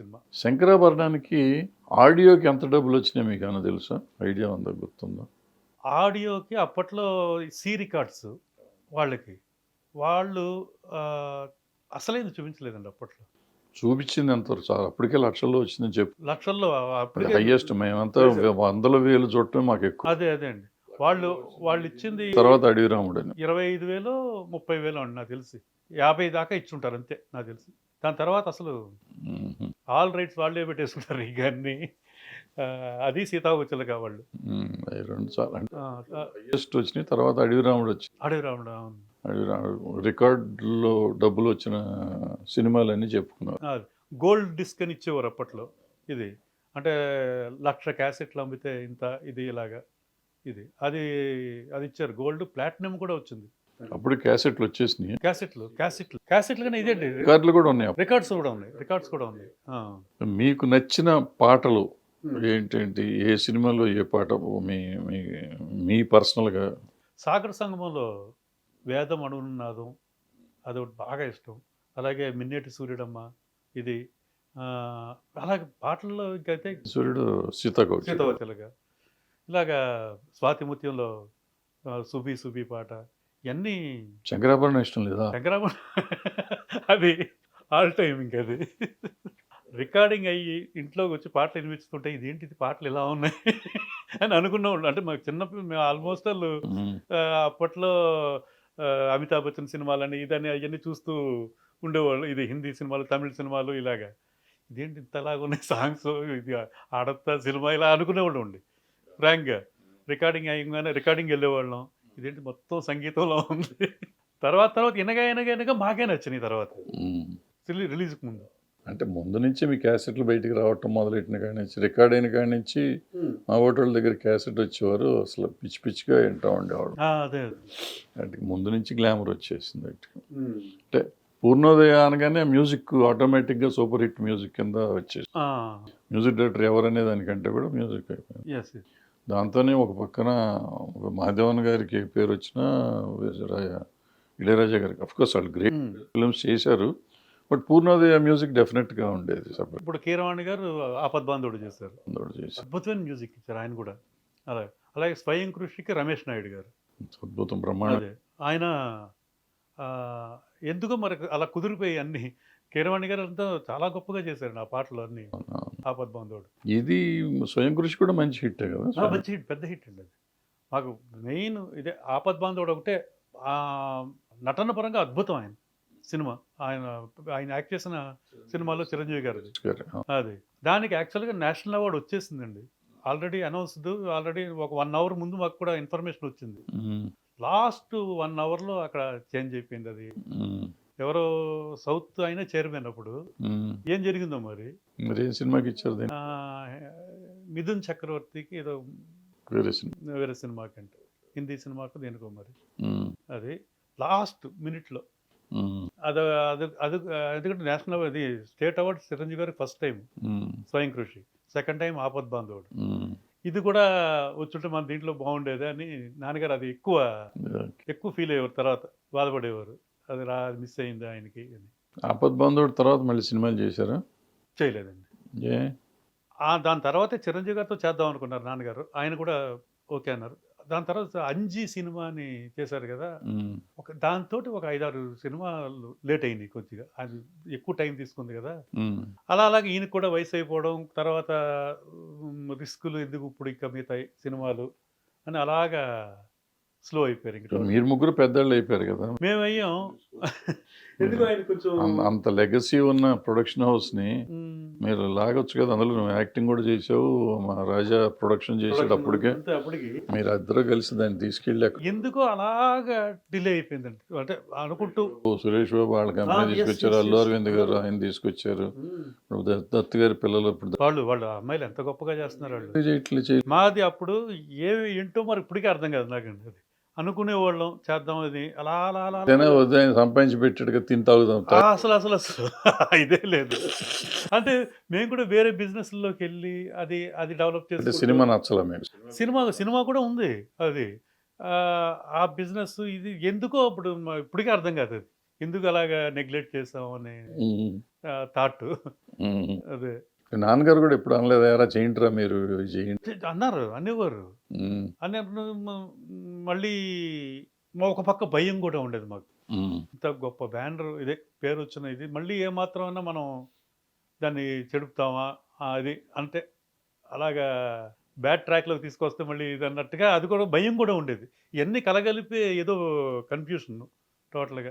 Cinema. శంకరాభరణానికి ఆడియోకి ఎంత డబ్బులు వచ్చినాయి మీకు ఏమైనా తెలుసా? ఐడియా ఉందా? గుర్తుందా? ఆడియోకి అప్పట్లో సి రికార్డ్స్ వాళ్ళకి. వాళ్ళు అసలైంది చూపించలేదండి అప్పట్లో. చూపించింది ఎంత చాలా అప్పటికే లక్షల్లో వచ్చిందని చెప్పు. లక్షల్లో హైయెస్ట్ మేమంతా వందల వేలు చూడటం మాకు ఎక్కువ. అదే అదే అండి. వాళ్ళు వాళ్ళు ఇచ్చింది తర్వాత అడవి రాముడు అని. ఇరవై ఐదు వేలు ముప్పై వేలు అండి నాకు తెలిసి. యాభై దాకా ఇచ్చుంటారు అంతే నాకు తెలిసి. దాని తర్వాత అసలు. ఆల్ రైట్స్ వాళ్ళే పెట్టేసుకుంటారు అన్ని ఆ, అది సీతాకొచ్చలుగా వాళ్ళు రెండు ఆ, హైయెస్ట్ వచ్చినాయి తర్వాత అడవి రాముడు వచ్చి అడవి రాముడు అవును. అడవి రాముడు రికార్డులో డబ్బులు వచ్చిన సినిమాలన్నీ చెప్పుకున్నారు. గోల్డ్ డిస్క్ అని ఇచ్చేవారు అప్పట్లో. ఇది అంటే లక్ష క్యాసెట్లు అమ్మితే ఇంత ఇది ఇలాగా. ఇది అది అది ఇచ్చారు. గోల్డ్ ప్లాటినం కూడా వచ్చింది. అప్పుడు క్యాసెట్లు వచ్చేసినాయి. క్యాసెట్లు క్యాసెట్లు క్యాసెట్లు కానీ ఇదేంటి? రికార్డులు కూడా ఉన్నాయి రికార్డ్స్ కూడా ఉన్నాయి రికార్డ్స్ కూడా ఉన్నాయి. మీకు నచ్చిన పాటలు ఏంటేంటి ఏ సినిమాలో ఏ పాట మీ మీ పర్సనల్గా? సాగర సంగమంలో వేదం అణునాదం అది ఒకటి బాగా ఇష్టం. అలాగే మిన్నేటి సూర్యుడమ్మ ఇది అలాగే పాటల్లో ఇంకైతే సూర్యుడు సీతాకోటి సీతవతలుగా ఇలాగా స్వాతిముత్యంలో సుబి సుబి పాట ఇవన్నీ శంకరాభరణం ఇష్టం లేదా? శంకరామ అది ఆల్ టైం ఇంకది రికార్డింగ్ అయ్యి ఇంట్లోకి వచ్చి పాటలు వినిపిస్తుంటే ఇదేంటి ఇది పాటలు ఇలా ఉన్నాయి అని అనుకున్నాం అంటే మాకు చిన్న మేము ఆల్మోస్ట్ వాళ్ళు అప్పట్లో అమితాబ్ బచ్చన్ సినిమాలని ఇదని అవన్నీ చూస్తూ ఉండేవాళ్ళు. ఇది హిందీ సినిమాలు తమిళ సినిమాలు ఇలాగా. ఇదేంటి ఇంతలాగా ఉన్నాయి? సాంగ్స్ ఇది ఆడతా సినిమా ఇలా అనుకునేవాళ్ళు ఉండి. ఫ్రాంక్గా రికార్డింగ్ అయ్యగానే రికార్డింగ్ వెళ్ళేవాళ్ళం. ఇదేంటి మొత్తం సంగీతంలో ఉంది? తర్వాత తర్వాత ఇనగా ఇనగా ఇనగా మాకే నచ్చినాయి తర్వాత. రిలీజ్కి ముందు. అంటే ముందు నుంచి మీ క్యాసెట్లు బయటికి రావటం మొదలెట్టిన కాడి నుంచి రికార్డ్ అయిన కాడి నుంచి మా ఓటోళ్ళ దగ్గర క్యాసెట్ వచ్చేవారు అసలు పిచ్చి పిచ్చిగా వింటూ ఉండేవాడు ఆ, అదే అంటే ముందు నుంచి గ్లామర్ వచ్చేసింది అంటే పూర్ణోదయ అనగానే మ్యూజిక్ ఆటోమేటిక్గా సూపర్ హిట్ మ్యూజిక్ కింద వచ్చేసి మ్యూజిక్ డైరెక్టర్ ఎవరనే దానికంటే కూడా మ్యూజిక్ అయిపోయింది. దాంతోనే ఒక పక్కన ఒక మహాదేవన్ గారికి ఏ పేరు వచ్చినా రాయ- ఇళయరాజా గారికి. అఫ్కోర్స్ వాళ్ళు గ్రేట్ ఫిల్మ్స్ చేశారు. బట్ పూర్ణోదయ మ్యూజిక్ డెఫినెట్గా ఉండేది సపరేట్ ఇప్పుడు కీరవాణి గారు ఆపద్బాంధుడు చేశారు. చేసి అద్భుతమైన మ్యూజిక్ ఇచ్చారు ఆయన కూడా. అలాగే అలాగే స్వయం కృషికి రమేష్ నాయుడు గారు. అద్భుతం బ్రహ్మాండం. ఆయన ఎందుకో మరి అలా కుదిరిపోయి అన్ని. కీరవాణి గారు అంతా చాలా గొప్పగా చేశారు ఆ పాటలు అన్ని. ఆపద్బాంధవుడు ఇది స్వయం కృషి కూడా మంచి హిట్ కదా మంచి హిట్ పెద్ద హిట్ అండి అది. మాకు మెయిన్ ఇదే ఆపద్బాంధవుడు ఒకటే ఆ, నటన పరంగా అద్భుతం ఆయన సినిమా. ఆయన ఆయన యాక్ట్ చేసిన సినిమాలో చిరంజీవి గారు. అది. దానికి యాక్చువల్గా నేషనల్ అవార్డు వచ్చేసిందండి. ఆల్రెడీ అనౌన్స్డ్ ఆల్రెడీ ఒక వన్ అవర్ ముందు మాకు కూడా ఇన్ఫర్మేషన్ వచ్చింది. లాస్ట్ వన్ అవర్లో అక్కడ చేంజ్ అయిపోయింది అది. ఎవరో సౌత్ అయినా చైర్మన్ అప్పుడు. ఏం జరిగిందో మరి? మరి సినిమాకి ఇచ్చారు మిథున్ చక్రవర్తికి ఏదో వేరే సినిమా. వేరే సినిమాకి అంటే హిందీ సినిమాకు దేనికో మరి. అది లాస్ట్ మినిట్లో. మ్మ్. అది అది అది ఎందుకంటే నేషనల్ అది స్టేట్ అవార్డు చిరంజీవి గారికి ఫస్ట్ టైం. స్వయం కృషి. సెకండ్ టైం ఆపద్ బాంధవుడు. ఇది కూడా వచ్చుంటే మన దీంట్లో బాగుండేది అని నాన్నగారు అది ఎక్కువ ఎక్కువ ఫీల్ అయ్యేవారు తర్వాత బాధపడేవారు. అది రా మిస్ అయింది ఆయనకి అని. ఆపద్ బంధువుడు తర్వాత మళ్ళీ సినిమాలు చేశారా? చేయలేదండి. దాని తర్వాతే చిరంజీవి గారితో చేద్దాం అనుకున్నారు నాన్నగారు. ఆయన కూడా ఓకే అన్నారు. దాని తర్వాత అంజీ సినిమా అని చేశారు కదా. ఒక దాంతో ఒక ఐదారు సినిమాలు లేట్ అయినాయి కొద్దిగా. అది ఎక్కువ టైం తీసుకుంది కదా. అలా అలాగే ఈయనకు కూడా వయసు అయిపోవడం తర్వాత రిస్కులు ఎందుకు ఇప్పుడు ఇంకా మిగతా సినిమాలు అని అలాగా స్లో అయిపోయారు ఇంకా మీరు ముగ్గురు పెద్దళ్ళు అయిపోయారు కదా. మేము అయ్యాం ఎందుకు ఆయన కొంచెం అం- అంత లెగసీ ఉన్న ప్రొడక్షన్ హౌస్ని మీరు లాగొచ్చు కదా అందులో నువ్వు యాక్టింగ్ కూడా చేసావు మా రాజా ప్రొడక్షన్ చేసాడు అప్పటికే. అంతే అప్పటికి. మీరు ఇద్దరు కలిసి దాన్ని తీసుకెళ్ళి అక్కడ ఎందుకో అలాగా డిలే అయిపోయిందండి. అంటే అనుకుంటూ. సురేష్ బాబు వాళ్ళ కంపెనీ తీసుకొచ్చారు అల్లు. అరవింద్ గారు ఆయన తీసుకొచ్చారు. ఇప్పుడు దత్- దత్ గారి పిల్లలు ఇప్పుడు వాళ్ళు వాళ్ళు అమ్మాయిలు ఎంత గొప్పగా చేస్తున్నారు వాళ్ళు. మాది అప్పుడు ఏ ఏంటో మరి ఇప్పటికీ అర్థం కాదు నాకండి అది. అనుకునేవాళ్ళం చేద్దాం అది అలా అలా అలా ఆయన సంపాదించి పెట్టాడుగా తిని తాగుదాం. అసలు అసలు అసలు. ఇదే లేదు. అంటే మేము కూడా వేరే బిజినెస్లోకి వెళ్ళి అది అది డెవలప్ చేసి సినిమా నచ్చలే మీకు? సినిమా సినిమా కూడా ఉంది అది. ఆ, బిజినెస్ ఇది ఎందుకో అప్పుడు ఇప్పటికీ అర్థం కాదు అది. ఎందుకు అలాగా నెగ్లెక్ట్ చేసాం అనే థాట్. అదే. నాన్నగారు కూడా ఎప్పుడు అనలేదు ఎరా చేయండిరా మీరు చేయండి అన్నారు అనేవారు. అన్నప్పుడు మ- మళ్ళీ మా ఒక పక్క భయం కూడా ఉండేది మాకు. ఇంత గొప్ప బ్యానర్ ఇదే పేరు వచ్చిన ఇది మళ్ళీ ఏమాత్రమైనా మనం దాన్ని చెడుపుతామా అది అంటే అలాగా బ్యాడ్ ట్రాక్లోకి తీసుకొస్తే మళ్ళీ ఇది అన్నట్టుగా అది కూడా భయం కూడా ఉండేది. ఇవన్నీ కలగలిపి ఏదో కన్ఫ్యూషన్ టోటల్గా